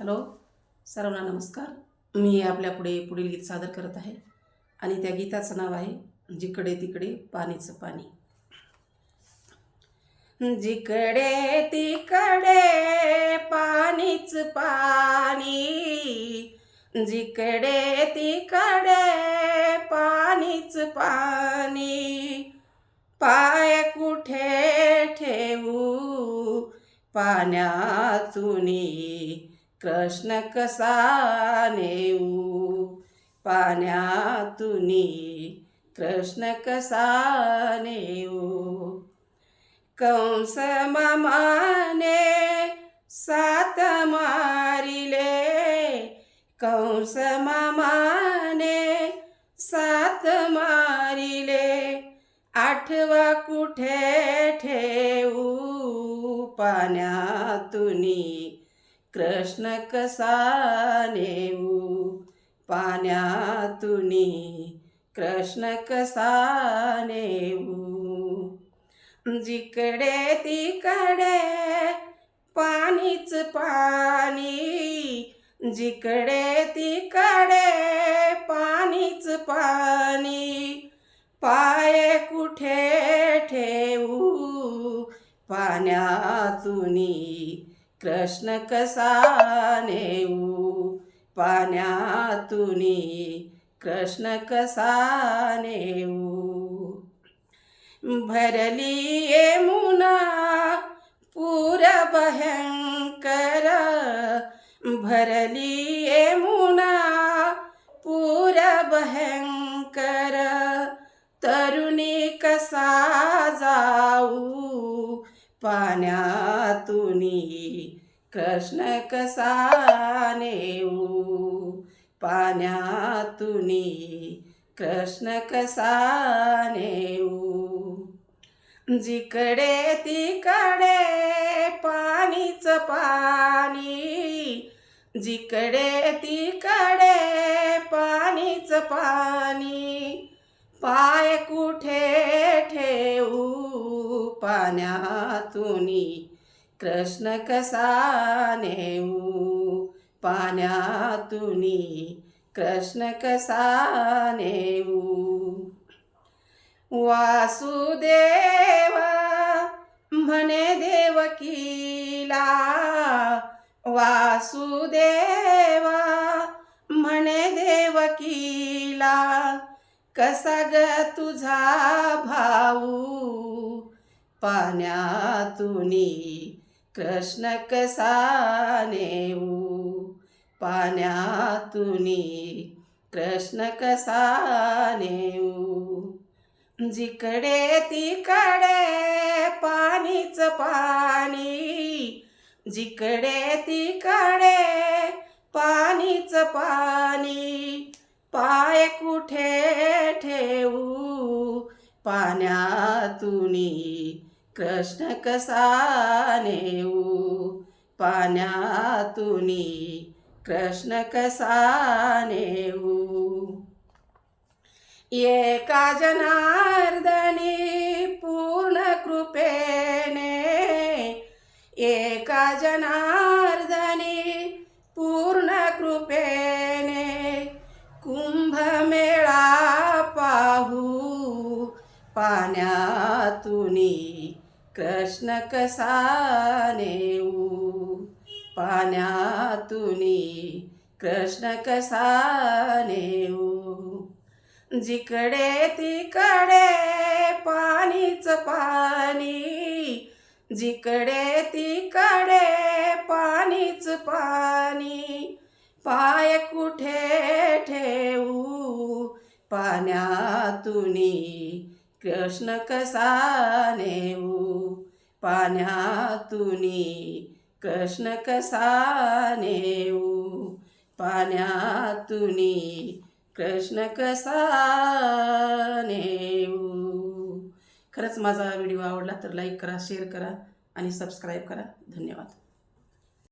Hello सर्वांना नमस्कार. मी आपल्यापुढे पुढील गीत सादर करत आहे आणि त्या गीताचं नाव आहे जिकडे तिकडे पाणीचं पाणी. जिकडे तिकडे पाणीच पाणी जिकडे तिकडे पाणीच पाणी पाय कुठे ठेवू पाण्यातून? कृष्ण कसा नेऊ? पाण्यातून कृष्ण कसा नेऊ? कंस मामाने सात मारिले. कंस मामाने सात मारिले. आठवा कुठे ठेवू पाण्यातुनी कृष्ण कसा नेऊ पाण्यातून. कृष्ण कसा नेऊ जिकडे तिकडे पाणीच पाणी. जिकडे तिकडे पाणीच पाणी. पाय कुठे ठेवू पाण्यातून. कृष्ण कसा नेऊ? पाण्यातुनी कृष्ण कसा नेऊ? भरली यमुना पूर भयंकर. भरली यमुना पूर भयंकर. तरुणी कसा जाऊ? पाण्यातुनी कृष्ण कसा नेऊ पाण्यातुनी कृष्ण कसा नेऊ जिकडे तिकडे पाणीच पाणी जिकडे तिकडे पाणीच पाणी पाय कुठे पाण्यातून कृष्ण कसा नेऊ पाण्यातून कृष्ण कसा नेऊ वासुदेव म्हणे देवकीला वासुदेव म्हणे देवकीला कसा ग तुझा भाऊ? पाण्यातून कृष्ण कसा नेऊ पाण्यातून कृष्ण कसा नेऊ जिकडे तिकडे पाणीच पाणी जिकडे तिकडे पाणीच पाणी पाय कुठे ठेवू? पाण्यातून कृष्ण कसा नेऊ पाण्यातून कृष्ण कसा नेऊ एका जनार्दनी पूर्ण कृपेने एका जनार्दनी पूर्ण कृपेने कुंभमेळा पाहू पाण्यातुनी कृष्ण कसा नेऊ पाण्यातुनी कृष्ण कसा नेऊ जिकडे तिकडे पाणीच पाणी जिकडे तिकडे पाणीच पाणी पाय कुठे ठेवू? पाण्यातुनी कृष्ण कसा नेऊ पाण्यातून कृष्ण कसा नेऊ पाण्यातून कृष्ण कसा नेऊ खरंच माझा व्हिडिओ आवडला तर लाईक करा शेअर करा आणि सबस्क्राईब करा. धन्यवाद.